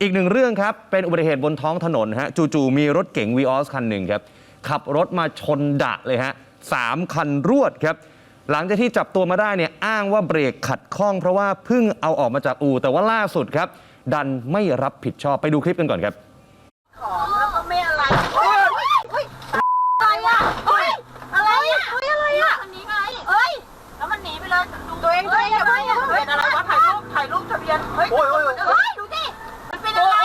อีกหนึ่งเรื่องครับ เป็นอุบัติเหตุบนท้องถนนฮะจู่ๆมีรถเก๋งวีออสคันหนึ่งครับ ขับรถมาชนดะเลยฮะสามคันรวดครับ หลังจากที่จับตัวมาได้เนี่ยอ้างว่าเบรกขัดข้องเพราะว่าเพิ่งเอาออกมาจากอู่แต่ว่าล่าสุดครับ ดันไม่รับผิดชอบไปดูคลิปกันก่อนครับของแล้วก็ไม่อะไรเฮ้ยเฮ้ยอะไรอะเฮ้ยอะไรอะเฮ้ยอะไรอะมันหนีไงเฮ้ยแล้วมันหนีไปเลยตัวเองตัวเองอย่าไปอย่าอะไรวะถ่ายรูปถ่ายรูปทะเบียน เฮ้ยเฮ้ยดูดิ มันเป็นอะไร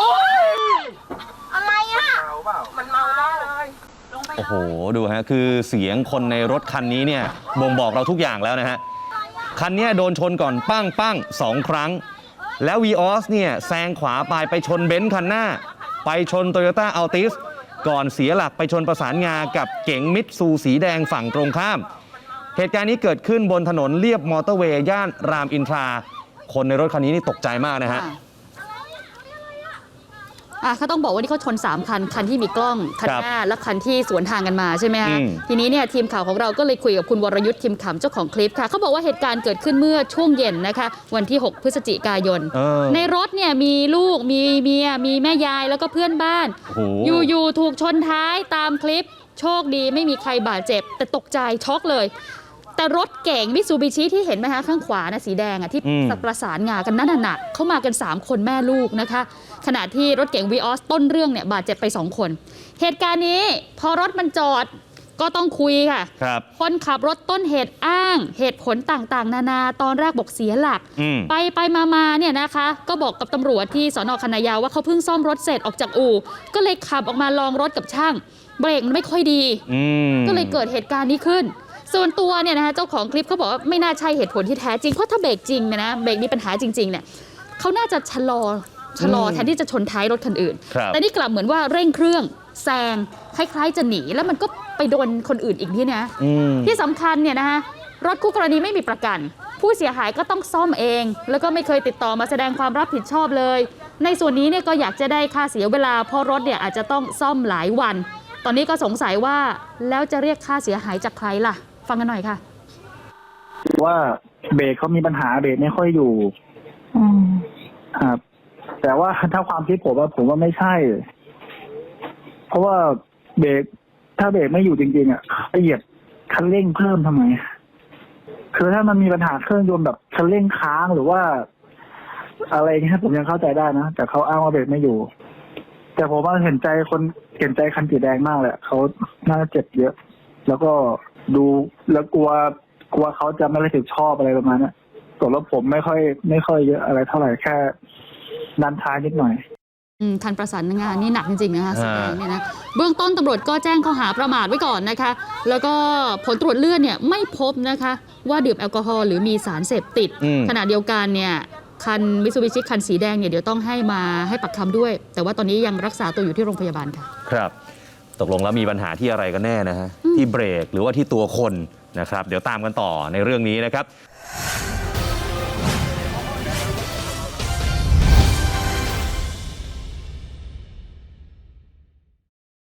อะไรอะ มันเมาได้เลยลงไปโอ้เลโหยดูฮะ คือเสียงคนในรถคันนี้เนี่ยบ่งบอกเราทุกอย่างแล้วนะฮะ คันเนี้ยโดนชนก่อนปั้งปั้งสองครั้ง แล้ววีออสเนี่ยแซงขวาไปไปชนเบนซ์คันหน้า ไปชนโตโยต้าอัลติสก่อนเสียหลักไปชนประสานงากับเก๋งมิตซูสีแดงฝั่งตรงข้าม เหตุการณ์นี้เกิดขึ้นบนถนนเลียบมอเตอร์เวย์ย่านรามอินทรา คนในรถคันนี้นี่ตกใจมากนะฮะ ค่ะ อะเขาต้องบอกว่านี่เขาชน 3 คัน คันที่มีกล้อง คันครับหน้า และคันที่สวนทางกันมาใช่ไหมอืคะมทีนี้เนี่ยทีมข่าวของเราก็เลยคุยกับคุณวรยุทธ์คิมขำเจ้าของคลิปค่ะเขาบอกว่าเหตุการณ์เกิดขึ้นเมื่อช่วงเย็นนะคะ วันที่ 6 พฤศจิกายนเออในรถเนี่ยมีลูกมีเมียมีแม่ยายแล้วก็เพื่อนบ้านโอ้โหอยู่ๆถูกชนท้ายตามคลิป โชคดีไม่มีใครบาดเจ็บ แต่ตกใจช็อกเลย แต่รถเก๋งมิซูบิชิที่เห็นไหมคะข้างขวานะสีแดงอะที่อืมประสานงากันนั่นน่ะเข้ามากัน 3 คนแม่ลูกนะคะ ขณะที่รถเก๋งวีออสต้นเรื่องเนี่ยบาดเจ็บไป 2 คน เหตุการณ์นี้พอรถมันจอดก็ต้องคุยค่ะครับคนขับรถต้นเหตุอ้าง เหตุผลต่างๆ นานาตอนแรกบอกเสียหลักอืมไปไปมามาเนี่ยนะคะ ก็บอกกับตำรวจที่สอนอคณะยาวว่าเขาเพิ่งซ่อมรถเสร็จออกจากอู่ ก็เลยขับออกมาลองรถกับช่าง เบรกมันไม่ค่อยดีอืมก็เลยเกิดเหตุการณ์นี้ขึ้น ส่วนตัวเนี่ยนะคะเจ้าของคลิปเขาบอกว่าไม่น่าใช่เหตุผลที่แท้จริง เพราะถ้าเบรกจริงเนี่ยนะเบรกมีปัญหาจริงๆเนี่ยเขาน่าจะชะลอชะลออืมแทนที่จะชนท้ายรถคันอื่นครับแต่นี่กลับเหมือนว่าเร่งเครื่องแซงคล้ายๆจะหนีแล้วมันก็ไปโดนคนอื่นอีกที่นะอืมที่สำคัญเนี่ยนะคะรถคู่กรณีไม่มีประกัน ผู้เสียหายก็ต้องซ่อมเอง แล้วก็ไม่เคยติดต่อมาแสดงความรับผิดชอบเลย ในส่วนนี้เนี่ยก็อยากจะได้ค่าเสียเวลาเพราะรถเนี่ยอาจจะต้องซ่อมหลายวัน ตอนนี้ก็สงสัยว่าแล้วจะเรียกค่าเสียหายจากใครล่ะ ฟังกันหน่อยค่ะ ว่าเบรกเขามีปัญหาเบรกไม่ค่อยอยู่ครับแต่ว่าถ้าความคิดผมว่าผมว่าไม่ใช่ เพราะว่าเบรกถ้าเบรกไม่อยู่จริงๆอะไปเหยียบคันเร่งเพิ่มทำไมคือถ้ามันมีปัญหาเครื่องยนต์แบบคันเร่งค้างหรือว่า อะไรเงี้ยผมยังเข้าใจได้นะแต่เขาอ้างว่าเบรกไม่อยู่ แต่ผมว่าเห็นใจคนเห็นใจคันสีแดงมากเลยเขาน่าจะเจ็บเยอะ แล้วก็ ดูแล้วกลัวกลัวเขาจะไม่รับผิดชอบอะไรประมาณเนี้ยส่วนรถผมไม่ค่อย ไม่ค่อยเยอะอะไรเท่าไหร่แค่ด้านท้ายนิดหน่อยอืมคันประสานงานนี่หนักจริงๆนะคะอ่าแสดงเนี่ยนะเบื้องต้นตำรวจก็แจ้งข้อหาประมาทไว้ก่อนนะคะ แล้วก็ผลตรวจเลือดเนี่ยไม่พบนะคะ ว่าดื่มแอลกอฮอล์หรือมีสารเสพติดอืมขณะเดียวกันเนี่ยคันมิ t ซูบิชิคันสีแดงเนี่ยเดี๋ยวต้องให้มาให้ปักคำด้วย แต่ว่าตอนนี้ยังรักษาตัวอยู่ที่โรงพยาบาลค่ะ ครับ ตกลงแล้วมีปัญหาที่อะไรกันแน่นะฮะที่เบรกหรือว่าที่ตัวคนนะครับ เดี๋ยวตามกันต่อในเรื่องนี้นะครับ